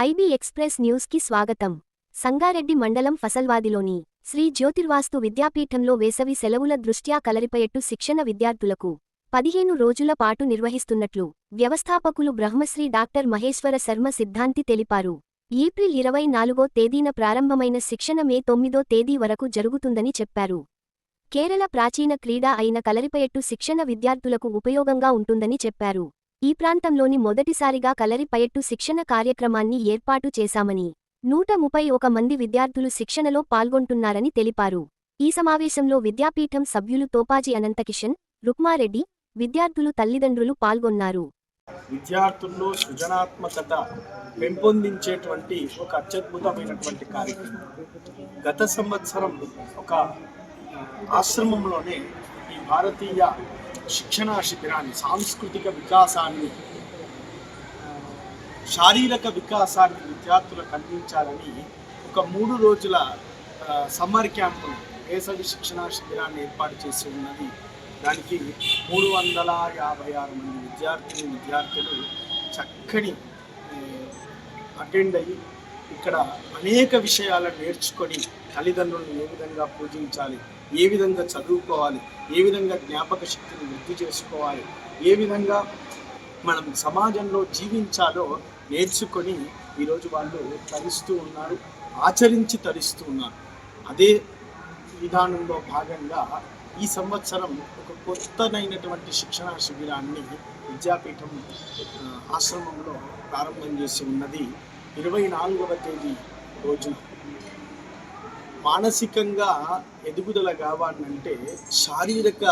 IB express న్యూస్కి స్వాగతం. సంగారెడ్డి మండలం ఫసల్వాదిలోని శ్రీ జ్యోతిర్వాస్తు విద్యాపీఠంలో వేసవి సెలవుల దృష్ట్యా కలరిపయట్టు శిక్షణ విద్యార్థులకు పదిహేను రోజుల పాటు నిర్వహిస్తున్నట్లు వ్యవస్థాపకులు బ్రహ్మశ్రీ డాక్టర్ మహేశ్వర శర్మ సిద్ధాంతి తెలిపారు. ఏప్రిల్ ఇరవై నాలుగో తేదీన ప్రారంభమైన శిక్షణ మే తొమ్మిదో తేదీ వరకు జరుగుతుందని చెప్పారు. కేరళ ప్రాచీన క్రీడ అయిన కలరిపయట్టు శిక్షణ విద్యార్థులకు ఉపయోగంగా ఉంటుందని చెప్పారు. ఈ ప్రాంతంలోని మొదటిసారిగా కలరిపయట్టు శిక్షణ కార్యక్రమాన్ని ఏర్పాటు చేశామని నూట ముప్పై ఒక మంది విద్యార్థులు శిక్షణలో పాల్గొంటున్నారని తెలిపారు. ఈ సమావేశంలో విద్యాపీఠం సభ్యులు తోపాజీ అనంతకిషన్ రుక్మారెడ్డి విద్యార్థులు తల్లిదండ్రులు పాల్గొన్నారు. విద్యార్థుల్లో సృజనాత్మకత పెంపొందించేటువంటి ఒక అత్యద్భుతమైనటువంటి కార్యక్రమం. గత సంవత్సరం ఒక ఆశ్రమంలోనే ఈ భారతీయ శిక్షణా శిబిరాన్ని సాంస్కృతిక వికాసాన్ని శారీరక వికాసాన్ని విద్యార్థులకు అందించాలని ఒక మూడు రోజుల సమ్మర్ క్యాంపును వేసవి శిక్షణా శిబిరాన్ని ఏర్పాటు చేసి ఉన్నది. దానికి మూడు వందల యాభై ఆరు మంది విద్యార్థిని విద్యార్థులు చక్కని అటెండ్ అయ్యి ఇక్కడ అనేక విషయాలను నేర్చుకొని తల్లిదండ్రులను ఏ విధంగా పూజించాలి? ఏ విధంగా చదువుకోవాలి? ఏ విధంగా జ్ఞాపక శక్తిని వృద్ధి చేసుకోవాలి? ఏ విధంగా మనం సమాజంలో జీవించాలో నేర్చుకొని ఈరోజు వాళ్ళు తరిస్తూ ఉన్నారు ఆచరించి తరిస్తూ ఉన్నారు. అదే విధానంలో భాగంగా ఈ సంవత్సరం ఒక కొత్తనైనటువంటి శిక్షణా శిబిరాన్ని విద్యాపీఠం ఆశ్రమంలో ప్రారంభం చేసి ఉన్నది. ఇరవై నాలుగవ తేదీ రోజున. మానసికంగా ఎదుగుదల కావాలంటే శారీరక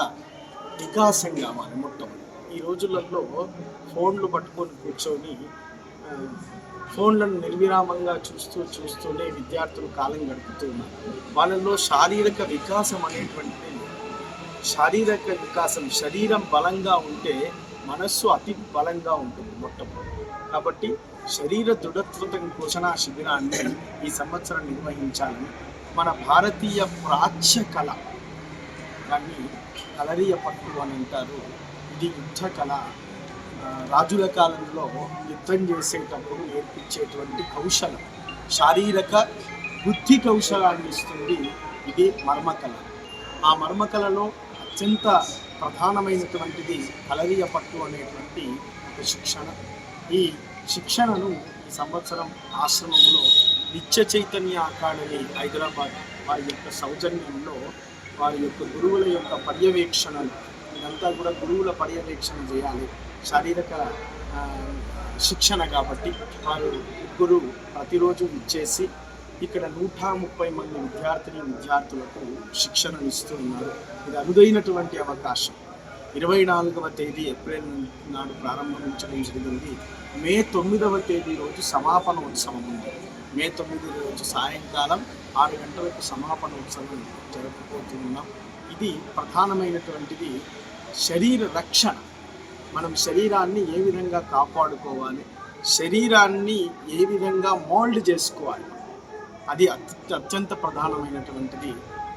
వికాసం కావాలి మొత్తం. ఈ రోజులలో ఫోన్లు పట్టుకొని కూర్చొని ఫోన్లను నిర్విరామంగా చూస్తూ చూస్తూనే విద్యార్థులు కాలం గడుపుతూ ఉన్నారు. వాళ్ళలో శారీరక వికాసం అనేటువంటిది శారీరక వికాసం శరీరం బలంగా ఉంటే మనస్సు అతి బలంగా ఉంటుంది మొట్టమొదటి కాబట్టి శరీర దృఢత్వత పోషణ శిబిరాన్ని ఈ సంవత్సరం నిర్వహించాలని మన భారతీయ ప్రాచ్య కళ. దాన్ని కలరీయ పట్టు అని అంటారు. ఇది యుద్ధ కళ. రాజుల కాలంలో యుద్ధం చేసేటప్పుడు నేర్పించేటువంటి కౌశలం. శారీరక బుద్ధి కౌశలాన్ని ఇస్తుంది ఇది మర్మకళ ఆ మర్మకళలో అత్యంత ప్రధానమైనటువంటిది కలరీయ పట్టు అనేటువంటి ఒక శిక్షణ. ఈ శిక్షణను ఈ సంవత్సరం ఆశ్రమంలో నిత్య చైతన్య అకాడమీ హైదరాబాద్ వారి యొక్క సౌజన్యంలో వారి యొక్క గురువుల యొక్క పర్యవేక్షణలు ఇదంతా కూడా గురువుల పర్యవేక్షణ చేయాలి. శారీరక శిక్షణ కాబట్టి వారు ముగ్గురు ప్రతిరోజు ఇచ్చేసి ఇక్కడ నూట ముప్పై మంది విద్యార్థిని విద్యార్థులకు శిక్షణను ఇస్తూ ఉన్నారు. ఇది అరుదైనటువంటి అవకాశం. ఇరవై నాలుగవ తేదీ ఏప్రిల్ నాడు ప్రారంభించడం జరిగింది. మే తొమ్మిదవ తేదీ రోజు సమాపన ఉత్సవం ఉంది. మే తొమ్మిది రోజు సాయంకాలం ఆరు గంటలకు సమాపన ఉత్సవం జరుపుకోతున్నాం ఇది ప్రధానమైనటువంటిది. శరీర రక్షణ. మనం శరీరాన్ని ఏ విధంగా కాపాడుకోవాలి? శరీరాన్ని ఏ విధంగా మోల్డ్ చేసుకోవాలి? అది అత్యంత ప్రధానమైనటువంటిది.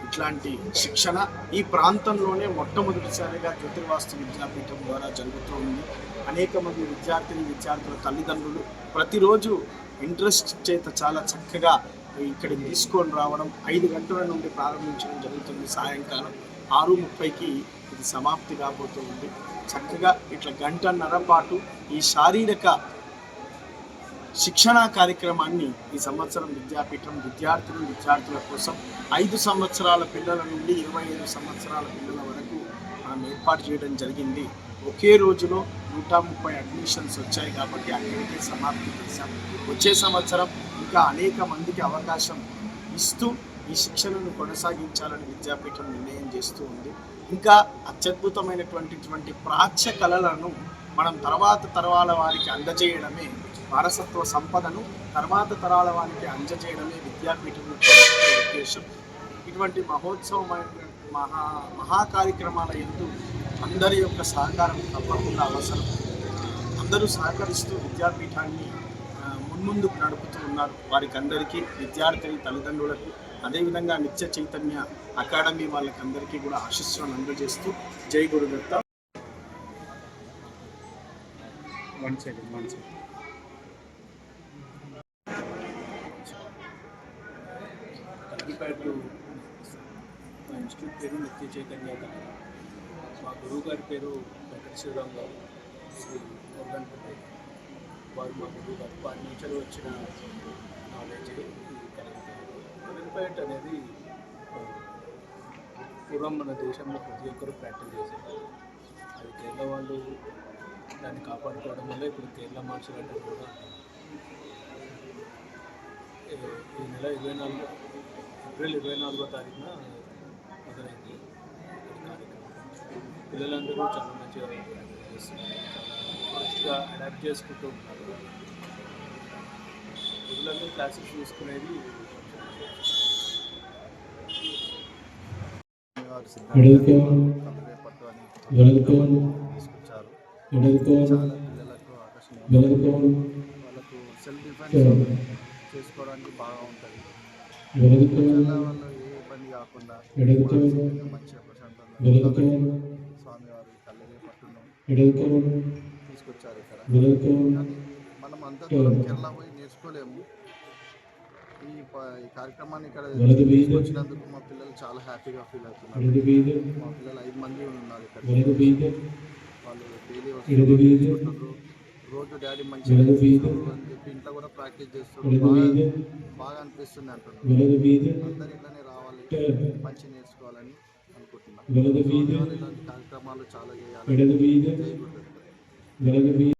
ఇట్లాంటి శిక్షణ ఈ ప్రాంతంలోనే మొట్టమొదటిసారిగా జ్యోతిర్వాస్తు విద్యాపీఠం ద్వారా జరుగుతూ ఉంది. అనేక మంది విద్యార్థిని విద్యార్థుల తల్లిదండ్రులు ప్రతిరోజు ఇంట్రెస్ట్ చేత చాలా చక్కగా ఇక్కడికి తీసుకొని రావడం ఐదు గంటల నుండి ప్రారంభించడం జరుగుతుంది సాయంకాలం ఆరు ముప్పైకి ఇది సమాప్తి కాబోతుంది చక్కగా ఇట్లా గంటన్నర పాటు ఈ శారీరక శిక్షణా కార్యక్రమాన్ని ఈ సంవత్సరం విద్యాపీఠం విద్యార్థులు విద్యార్థుల కోసం ఐదు సంవత్సరాల పిల్లల నుండి ఇరవై ఐదు సంవత్సరాల పిల్లల వరకు మనం ఏర్పాటు చేయడం జరిగింది. ఒకే రోజులో నూట ముప్పై అడ్మిషన్స్ వచ్చాయి కాబట్టి అక్కడికే సమాప్తి చేశాం. వచ్చే సంవత్సరం ఇంకా అనేక మందికి అవకాశం ఇస్తూ ఈ శిక్షణను కొనసాగించాలని విద్యాపీఠం నిర్ణయం చేస్తూ ఉంది. ఇంకా అత్యద్భుతమైనటువంటి ప్రాచ్య కళలను మనం తర్వాత తరాల వారికి అందజేయడమే వారసత్వ సంపదను తర్వాత తరాల వారికి అందజేయడమే విద్యాపీఠం ఉద్దేశం. ఇటువంటి మహోత్సవమైన మహా మహా కార్యక్రమాల ఎందు అందరి యొక్క సహకారం తప్పకుండా అవసరం. అందరూ సహకరిస్తూ విద్యాపీఠాన్ని మున్ముందుకు నడుపుతూ ఉన్నారు వారికి అందరికీ విద్యార్థిని తల్లిదండ్రులకు అదేవిధంగా నిత్య చైతన్య అకాడమీ వాళ్ళకి అందరికీ కూడా ఆశీస్సులను అందజేస్తూ జై Gurudatta. One second one second prepare మా ఇన్స్టిట్యూట్ పేరు నిత్య చైతన్య మా గురువు గారి పేరు వెంకట శ్రీరామ్ గారు. శ్రీ మోర్గన్ పటేల్ వారు మా గురువు గారు. వారి నుంచి వచ్చిన నాలెడ్జ్ ఈ కరెంట్ అనేది పూర్వం మన దేశంలో ప్రతి ఒక్కరు ప్రాక్టీస్ చేశారు అది కేరళ వాళ్ళు దాన్ని కాపాడుకోవడం వల్ల ఇప్పుడు కేరళ మార్షల్ అంటే కూడా ఈ నెల ఇరవై నాలుగు ఏప్రిల్ ఇరవై నాలుగో తారీఖున మొదలైంది పిల్లలందరూ చాలా మంచిగా ఫాస్ట్గా అడాప్ట్ చేసుకుంటూ ఉన్నారు. రెగ్యులర్గా క్లాసెస్ తీసుకునేది తీసుకొచ్చారు చాలా పిల్లలకు వెలుగుకో వాళ్ళకు సెల్ఫ్ డిఫెన్స్ చేసుకోవడానికి బాగా ఉంటుంది వెలుగుకో స్వామివారి కల్లరేపట్టును ఎడలుకో తీసుకొచ్చారు ఇక్కడ. వెలుగుకో కానీ మనం అంత దూరం కేరళ పోయి నేర్చుకోలేము. ఈ కార్యక్రమాన్ని ఇక్కడ. తీసుకొచ్చినందుకు మా పిల్లలు చాలా హ్యాపీగా ఫీల్ అవుతున్నారు. మా పిల్లలు ఐదు మంది ఉన్నారు ఇక్కడ. వాళ్ళు డైలీ వస్తుంటారు రోజు డాడీ మంచిగా. చేస్తున్నారు అని చెప్పి ఇంట్లో కూడా ప్రాక్టీస్ ఎడదు బాగా అనిపిస్తుంది వీధి అందరు ఇట్లానే రావాలి మంచి నేర్చుకోవాలని అనుకుంటున్నాను. ఇలాంటి కార్యక్రమాలు చాలా చేయాలి.